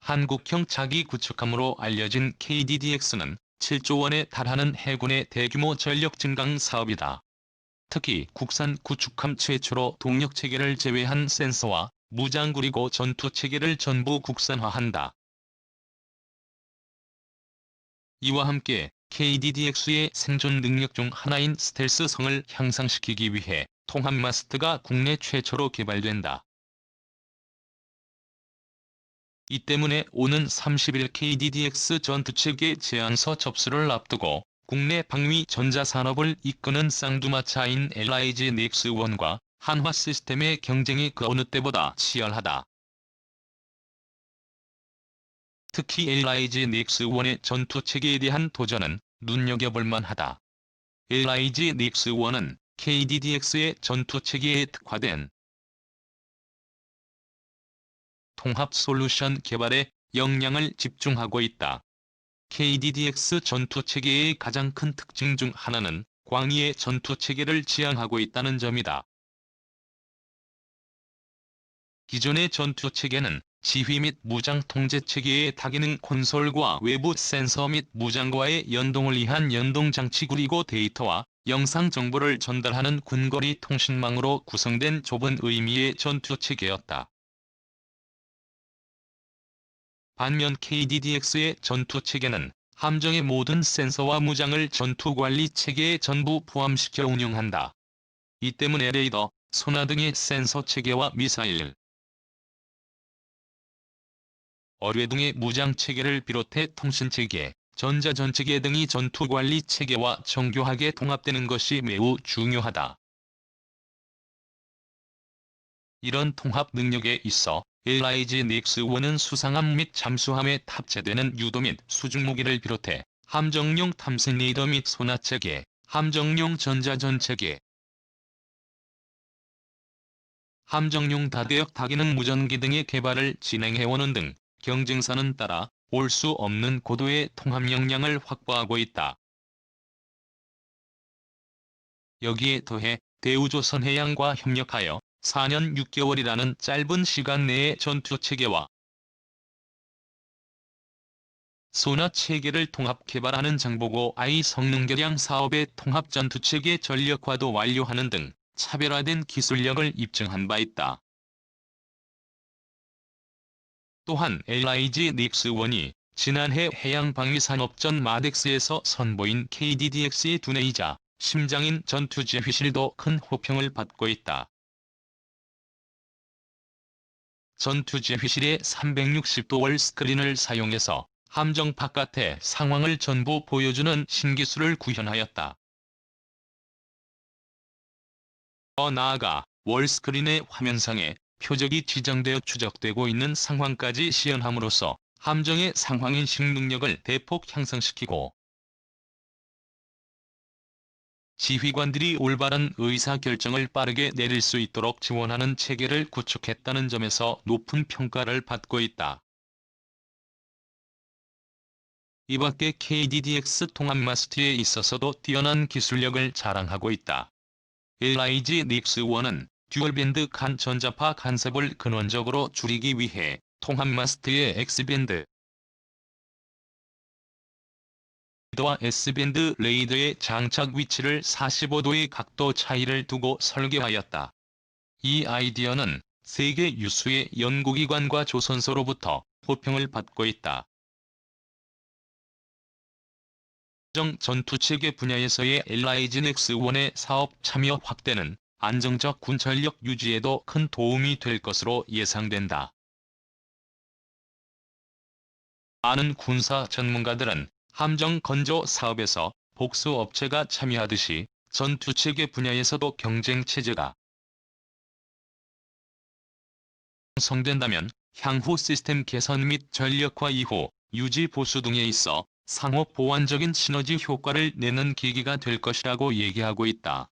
한국형 자기 구축함으로 알려진 KDDX는 7조 원에 달하는 해군의 대규모 전력 증강 사업이다. 특히 국산 구축함 최초로 동력 체계를 제외한 센서와 무장 그리고 전투 체계를 전부 국산화한다. 이와 함께 KDDX의 생존 능력 중 하나인 스텔스성을 향상시키기 위해 통합 마스트가 국내 최초로 개발된다. 이 때문에 오는 30일 KDDX 전투체계 제안서 접수를 앞두고 국내 방위 전자산업을 이끄는 쌍두마차인 LIG 넥스원과 한화 시스템의 경쟁이 그 어느 때보다 치열하다. 특히 LIG 넥스원의 전투체계에 대한 도전은 눈여겨볼 만하다. LIG 넥스원은 KDDX의 전투체계에 특화된 통합 솔루션 개발에 역량을 집중하고 있다. KDDX 전투체계의 가장 큰 특징 중 하나는 광의의 전투체계를 지향하고 있다는 점이다. 기존의 전투체계는 지휘 및 무장 통제 체계의 다기능 콘솔과 외부 센서 및 무장과의 연동을 위한 연동장치 그리고 데이터와 영상 정보를 전달하는 군거리 통신망으로 구성된 좁은 의미의 전투체계였다. 반면 KDDX의 전투 체계는 함정의 모든 센서와 무장을 전투 관리 체계에 전부 포함시켜 운영한다. 이 때문에 레이더, 소나 등의 센서 체계와 미사일, 어뢰 등의 무장 체계를 비롯해 통신 체계, 전자 전체계 등이 전투 관리 체계와 정교하게 통합되는 것이 매우 중요하다. 이런 통합 능력에 있어 LIG 넥스1은 수상함 및 잠수함에 탑재되는 유도 및 수중 무기를 비롯해 함정용 탐색 레이더 및 소나 체계, 함정용 전자전체계, 함정용 다대역 다기능 무전기 등의 개발을 진행해오는 등 경쟁사는 따라 올 수 없는 고도의 통합 역량을 확보하고 있다. 여기에 더해 대우조선 해양과 협력하여 4년 6개월이라는 짧은 시간 내에 전투 체계와 소나 체계를 통합 개발하는 장보고 I 성능결양 사업의 통합 전투 체계 전력화도 완료하는 등 차별화된 기술력을 입증한 바 있다. 또한 LIG 닉스1이 지난해 해양방위산업전 마덱스에서 선보인 KDDX의 두뇌이자 심장인 전투지휘실도 큰 호평을 받고 있다. 전투지휘실의 360도 월 스크린을 사용해서 함정 바깥의 상황을 전부 보여주는 신기술을 구현하였다. 더 나아가 월스크린의 화면상에 표적이 지정되어 추적되고 있는 상황까지 시연함으로써 함정의 상황인식 능력을 대폭 향상시키고 지휘관들이 올바른 의사결정을 빠르게 내릴 수 있도록 지원하는 체계를 구축했다는 점에서 높은 평가를 받고 있다. 이 밖에 KDDX 통합 마스트에 있어서도 뛰어난 기술력을 자랑하고 있다. LIG 닉스1은 듀얼밴드 간 전자파 간섭을 근원적으로 줄이기 위해 통합 마스트의 X밴드 레이더와 S밴드 레이더의 장착 위치를 45도의 각도 차이를 두고 설계하였다. 이 아이디어는 세계 유수의 연구기관과 조선소로부터 호평을 받고 있다. 정 전투체계 분야에서의 LIG 넥스1의 사업 참여 확대는 안정적 군 전력 유지에도 큰 도움이 될 것으로 예상된다. 많은 군사 전문가들은 함정 건조 사업에서 복수 업체가 참여하듯이 전투체계 분야에서도 경쟁 체제가 성된다면 향후 시스템 개선 및 전력화 이후 유지 보수 등에 있어 상호 보완적인 시너지 효과를 내는 계기가 될 것이라고 얘기하고 있다.